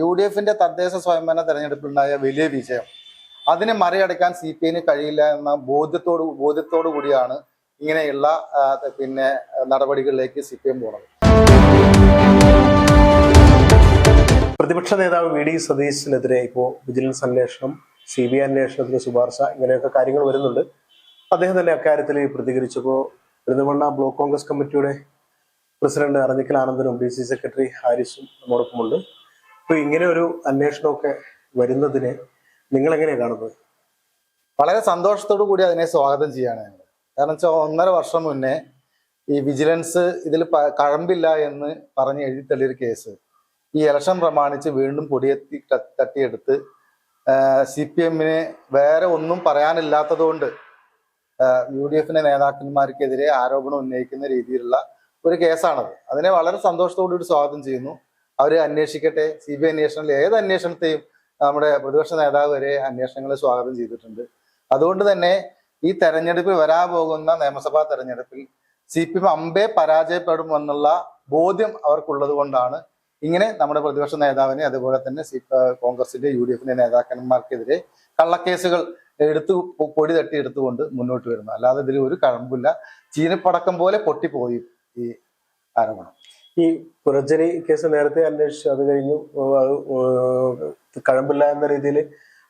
U D എഫിന്റെ തദ്ദേശ സ്വയംഭരണ തെരഞ്ഞെടുപ്പിലുണ്ടായ വലിയ വിജയം. അതിനെ മറികടക്കാൻ സി പി ഐന് കഴിയില്ല എന്ന ബോധ്യത്തോട് ബോധ്യത്തോടു കൂടിയാണ് ഇങ്ങനെയുള്ള പിന്നെ നടപടികളിലേക്ക് സി പി എം പോണത്. പ്രതിപക്ഷ നേതാവ് വി ഡി സതീശിനെതിരെ ഇപ്പോൾ വിജിലൻസ് അന്വേഷണം സി ബി ഐ അന്വേഷണത്തിന് ശുപാർശ ഇങ്ങനെയൊക്കെ കാര്യങ്ങൾ വരുന്നുണ്ട്. അദ്ദേഹം തന്നെ അക്കാര്യത്തിൽ പ്രതികരിച്ചപ്പോൾ പെരുന്തമണ്ണ ബ്ലോക്ക് കോൺഗ്രസ് കമ്മിറ്റിയുടെ പ്രസിഡന്റ് അറിഞ്ഞിക്കൽ ആനന്ദനും ഡി സി സെക്രട്ടറി ഹാരിസും നമ്മോടൊപ്പമുണ്ട്. അപ്പോൾ ഇങ്ങനെ ഒരു അന്വേഷണമൊക്കെ വരുന്നതിനെ നിങ്ങൾ എങ്ങനെയാണ് കാണുന്നത്? വളരെ സന്തോഷത്തോടു കൂടി അതിനെ സ്വാഗതം ചെയ്യാണ് ഞങ്ങൾ. കാരണം വെച്ചാൽ ഒന്നര വർഷം മുന്നേ ഈ വിജിലൻസ് ഇതിൽ കഴമ്പില്ല എന്ന് പറഞ്ഞ് എഴുതിത്തള്ളിയൊരു കേസ്. ഈ ഇലക്ഷൻ പ്രമാണിച്ച് വീണ്ടും പൊടിയെത്തി തട്ടിയെടുത്ത് സി പി എമ്മിന് വേറെ ഒന്നും പറയാനില്ലാത്തതുകൊണ്ട് യു ഡി എഫിന്റെ നേതാക്കന്മാർക്കെതിരെ ആരോപണം ഉന്നയിക്കുന്ന രീതിയിലുള്ള ഒരു കേസാണത്. അതിനെ വളരെ സന്തോഷത്തോടുകൂടി സ്വാഗതം ചെയ്യുന്നു. അവർ അന്വേഷിക്കട്ടെ. സി ബി ഐ അന്വേഷണത്തിൽ ഏത് അന്വേഷണത്തെയും നമ്മുടെ പ്രതിപക്ഷ നേതാവ് വരെ അന്വേഷണങ്ങളെ സ്വാഗതം ചെയ്തിട്ടുണ്ട്. അതുകൊണ്ട് തന്നെ ഈ തെരഞ്ഞെടുപ്പിൽ വരാൻ പോകുന്ന നിയമസഭാ തെരഞ്ഞെടുപ്പിൽ സി പി എം അമ്പേ പരാജയപ്പെടുമെന്നുള്ള ബോധ്യം അവർക്കുള്ളത് കൊണ്ടാണ് ഇങ്ങനെ നമ്മുടെ പ്രതിപക്ഷ നേതാവിനെ അതുപോലെ തന്നെ സി കോൺഗ്രസിന്റെ യു ഡി എഫിന്റെ നേതാക്കന്മാർക്കെതിരെ കള്ളക്കേസുകൾ എടുത്തു പൊടി തട്ടി എടുത്തുകൊണ്ട് മുന്നോട്ട് വരുന്നു അല്ലാതെ ഇതിൽ ഒരു കഴമ്പില്ല. ചീനപ്പടക്കം പോലെ പൊട്ടിപ്പോയി ഈ ആരോപണം. ഈ പുരഞ്ജനി കേസ് നേരത്തെ അന്വേഷിച്ചു. അത് കഴിഞ്ഞു. കഴമ്പില്ല എന്ന രീതിയിൽ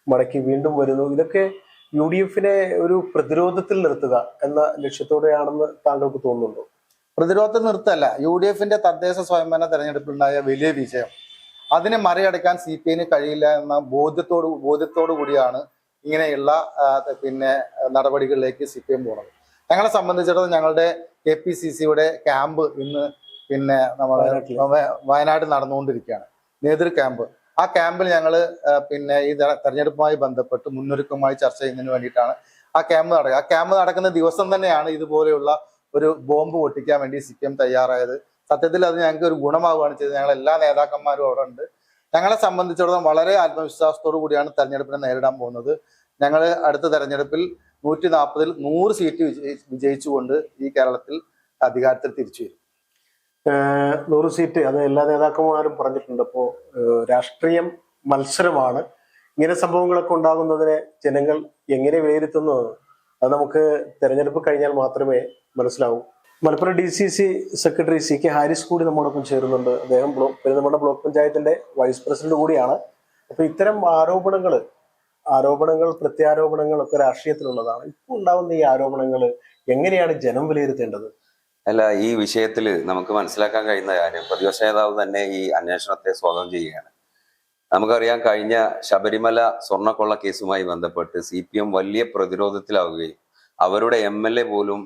മടക്കി വീണ്ടും വരുന്നു. ഇതൊക്കെ യു ഡി എഫിനെ ഒരു പ്രതിരോധത്തിൽ നിർത്തുക എന്ന ലക്ഷ്യത്തോടെയാണെന്ന് താങ്കൾക്ക് തോന്നുന്നുണ്ടോ? പ്രതിരോധത്തിൽ നിർത്തല്ല. യു ഡി എഫിന്റെ തദ്ദേശ സ്വയംഭരണ തെരഞ്ഞെടുപ്പിലുണ്ടായ വലിയ വിജയം. അതിനെ മറികടക്കാൻ സി പി ഐന് കഴിയില്ല എന്ന ബോധ്യത്തോട് ബോധ്യത്തോടു കൂടിയാണ് ഇങ്ങനെയുള്ള പിന്നെ നടപടികളിലേക്ക് സി പി എം പോണത്. ഞങ്ങളെ സംബന്ധിച്ചിടത്തോളം ഞങ്ങളുടെ കെ പി സി സിയുടെ ക്യാമ്പ് ഇന്ന് പിന്നെ നമ്മുടെ വയനാട്ടിൽ വയനാട് നടന്നുകൊണ്ടിരിക്കുകയാണ്. നേതൃ ക്യാമ്പ്. ആ ക്യാമ്പിൽ ഞങ്ങൾ പിന്നെ ഈ തെരഞ്ഞെടുപ്പുമായി ബന്ധപ്പെട്ട് മുന്നൊരുക്കമായി ചർച്ച ചെയ്യുന്നതിന് വേണ്ടിയിട്ടാണ് ആ ക്യാമ്പ് നടക്കുക ആ ക്യാമ്പ് നടക്കുന്ന ദിവസം തന്നെയാണ് ഇതുപോലെയുള്ള ഒരു ബോംബ് പൊട്ടിക്കാൻ വേണ്ടി സി പി എം തയ്യാറായത്. സത്യത്തിൽ അത് ഞങ്ങൾക്ക് ഒരു ഗുണമാവുകയാണ് ചെയ്തത്. ഞങ്ങൾ എല്ലാ നേതാക്കന്മാരും അവിടെ ഉണ്ട്. ഞങ്ങളെ സംബന്ധിച്ചിടത്തോളം വളരെ ആത്മവിശ്വാസത്തോടു കൂടിയാണ് തെരഞ്ഞെടുപ്പിനെ നേരിടാൻ പോകുന്നത്. ഞങ്ങൾ അടുത്ത തെരഞ്ഞെടുപ്പിൽ നൂറ്റി നാൽപ്പതിൽ നൂറ് സീറ്റ് വിജയിച്ചുകൊണ്ട് ഈ കേരളത്തിൽ അധികാരത്തിൽ തിരിച്ചു വരും. നൂറ് സീറ്റ് അത് എല്ലാ നേതാക്കന്മാരും പറഞ്ഞിട്ടുണ്ട്. അപ്പോൾ രാഷ്ട്രീയം മത്സരമാണ്. ഇങ്ങനെ സംഭവങ്ങളൊക്കെ ഉണ്ടാകുന്നതിനെ ജനങ്ങൾ എങ്ങനെ വിലയിരുത്തുന്നു? അത് നമുക്ക് തെരഞ്ഞെടുപ്പ് കഴിഞ്ഞാൽ മാത്രമേ മനസ്സിലാവൂ. Malappuram D C C secretary C K Haris കൂടി നമ്മോടൊപ്പം ചേരുന്നുണ്ട്. അദ്ദേഹം ബ്ലോക്ക് പെരുന്തമണ്ണ ബ്ലോക്ക് പഞ്ചായത്തിന്റെ വൈസ് പ്രസിഡന്റ് കൂടിയാണ്. അപ്പൊ ഇത്തരം ആരോപണങ്ങൾ ആരോപണങ്ങൾ പ്രത്യാരോപണങ്ങൾ ഒക്കെ രാഷ്ട്രീയത്തിലുള്ളതാണ്. ഇപ്പൊ ഉണ്ടാകുന്ന ഈ ആരോപണങ്ങൾ എങ്ങനെയാണ് ജനം വിലയിരുത്തേണ്ടത്? അല്ല ഈ വിഷയത്തിൽ നമുക്ക് മനസ്സിലാക്കാൻ കഴിയുന്ന കാര്യം പ്രതിപക്ഷ നേതാവ് തന്നെ ഈ അന്വേഷണത്തെ സ്വാഗതം ചെയ്യുകയാണ്. നമുക്കറിയാം കഴിഞ്ഞ ശബരിമല സ്വർണക്കൊള്ള കേസുമായി ബന്ധപ്പെട്ട് സി പി എം വലിയ പ്രതിരോധത്തിലാവുകയും അവരുടെ എം എൽ എ പോലും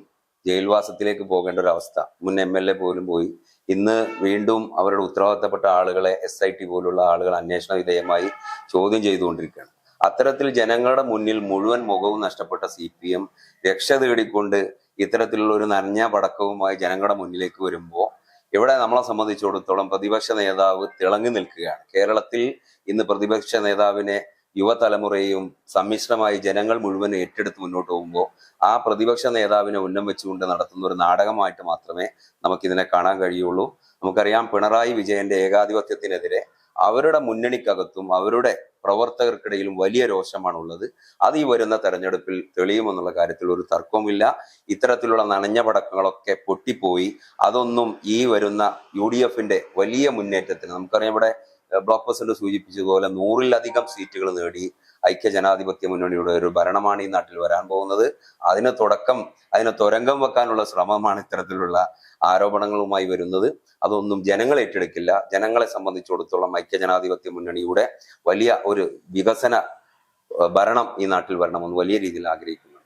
ജയിൽവാസത്തിലേക്ക് പോകേണ്ട ഒരു അവസ്ഥ. മുൻ എം എൽ എ പോലും പോയി. ഇന്ന് വീണ്ടും അവരുടെ ഉത്തരവാദിത്തപ്പെട്ട ആളുകളെ എസ് ഐ ടി പോലുള്ള ആളുകൾ അന്വേഷണ വിധേയമായി ചോദ്യം ചെയ്തുകൊണ്ടിരിക്കുകയാണ്. അത്തരത്തിൽ ജനങ്ങളുടെ മുന്നിൽ മുഴുവൻ മുഖവും നഷ്ടപ്പെട്ട സി പി എം രക്ഷ തേടിക്കൊണ്ട് ഇത്തരത്തിലുള്ള ഒരു നനഞ്ഞ പടക്കവുമായി ജനങ്ങളുടെ മുന്നിലേക്ക് വരുമ്പോൾ ഇവിടെ നമ്മളെ സംബന്ധിച്ചിടത്തോളം പ്രതിപക്ഷ നേതാവ് തിളങ്ങി നിൽക്കുകയാണ്. കേരളത്തിൽ ഇന്ന് പ്രതിപക്ഷ നേതാവിനെ യുവതലമുറയും സമ്മിശ്രമായി ജനങ്ങൾ മുഴുവൻ ഏറ്റെടുത്ത് മുന്നോട്ട് പോകുമ്പോൾ ആ പ്രതിപക്ഷ നേതാവിനെ ഉന്നം വെച്ചുകൊണ്ട് നടത്തുന്ന ഒരു നാടകമായിട്ട് മാത്രമേ നമുക്കിതിനെ കാണാൻ കഴിയുള്ളൂ. നമുക്കറിയാം പിണറായി വിജയന്റെ ഏകാധിപത്യത്തിനെതിരെ അവരുടെ മുന്നണിക്കകത്തും അവരുടെ പ്രവർത്തകർക്കിടയിലും വലിയ രോഷമാണുള്ളത്. അത് ഈ വരുന്ന തെരഞ്ഞെടുപ്പിൽ തെളിയുമെന്നുള്ള കാര്യത്തിൽ ഒരു തർക്കവുമില്ല. ഇത്തരത്തിലുള്ള നനഞ്ഞ പടക്കങ്ങളൊക്കെ പൊട്ടിപ്പോയി. അതൊന്നും ഈ വരുന്ന യു ഡി എഫിന്റെ വലിയ മുന്നേറ്റത്തിന് നമുക്കറിയാം ഇവിടെ ബ്ലോക്ക് പ്രസിഡന്റ് സൂചിപ്പിച്ചതുപോലെ നൂറിലധികം സീറ്റുകൾ നേടി. ഐക്യ ജനാധിപത്യ മുന്നണിയുടെ ഒരു ഭരണമാണ് ഈ നാട്ടിൽ വരാൻ പോകുന്നത്. അതിന് തുടക്കം അതിന് തുരങ്കം വെക്കാനുള്ള ശ്രമമാണ് ഇത്തരത്തിലുള്ള ആരോപണങ്ങളുമായി വരുന്നത്. അതൊന്നും ജനങ്ങൾ ഏറ്റെടുക്കില്ല. ജനങ്ങളെ സംബന്ധിച്ചിടത്തോളം ഐക്യ ജനാധിപത്യ മുന്നണിയുടെ വലിയ ഒരു വികസന ഭരണം ഈ നാട്ടിൽ വരണമെന്ന് വലിയ രീതിയിൽ ആഗ്രഹിക്കുന്നു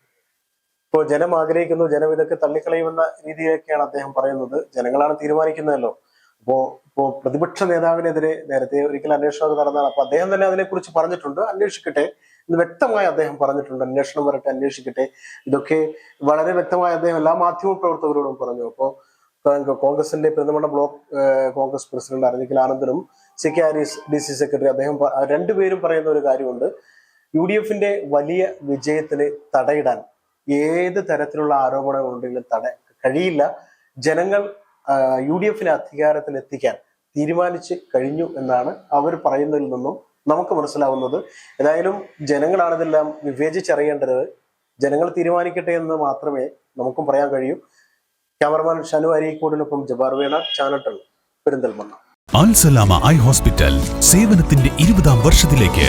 ഇപ്പോൾ ജനം ആഗ്രഹിക്കുന്നു ജനം ഇതൊക്കെ തള്ളിക്കളയുമെന്ന രീതിയിലൊക്കെയാണ് അദ്ദേഹം പറയുന്നത്. ജനങ്ങളാണ് തീരുമാനിക്കുന്നതല്ലോ. അപ്പോ ഇപ്പോ പ്രതിപക്ഷ നേതാവിനെതിരെ നേരത്തെ ഒരിക്കൽ അന്വേഷണമൊക്കെ നടന്നതാണ്. അപ്പൊ അദ്ദേഹം തന്നെ അതിനെക്കുറിച്ച് പറഞ്ഞിട്ടുണ്ട്. അന്വേഷിക്കട്ടെ എന്ന് വ്യക്തമായി അദ്ദേഹം പറഞ്ഞിട്ടുണ്ട്. അന്വേഷണം വരട്ടെ അന്വേഷിക്കട്ടെ. ഇതൊക്കെ വളരെ വ്യക്തമായി അദ്ദേഹം എല്ലാ മാധ്യമ പ്രവർത്തകരോടും പറഞ്ഞു. അപ്പോ കോൺഗ്രസിന്റെ Perinthalmanna block Congress president Aranjikkal ആനന്ദനും C K Haris D C secretary അദ്ദേഹം രണ്ടുപേരും പറയുന്ന ഒരു കാര്യമുണ്ട്. യു ഡി എഫിന്റെ വലിയ വിജയത്തിന് തടയിടാൻ ഏത് തരത്തിലുള്ള ആരോപണങ്ങൾ ഉണ്ടെങ്കിലും തട കഴിയില്ല. ജനങ്ങൾ യു ഡി എഫിനെ അധികാരത്തിൽ എത്തിക്കാൻ തീരുമാനിച്ച് കഴിഞ്ഞു എന്നാണ് അവർ പറയുന്നതിൽ നിന്നും നമുക്ക് മനസ്സിലാവുന്നത്. ഏതായാലും ജനങ്ങളാണ് ഇതെല്ലാം വിവേചിച്ചറിയേണ്ടത്. ജനങ്ങൾ തീരുമാനിക്കട്ടെ എന്ന് മാത്രമേ നമുക്കും പറയാൻ കഴിയൂ. ക്യാമറമാൻ ഷനു അരീക്കോടിനൊപ്പം ജബാർ വേണ ചാനട്ടൺ പെരിന്തൽമണ്ണ. അൽസലാമ ഐ ഹോസ്പിറ്റൽ സേവനത്തിന്റെ ഇരുപതാം വർഷത്തിലേക്ക്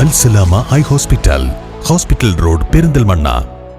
Alsalama eye hospital hospital road Perinthalmanna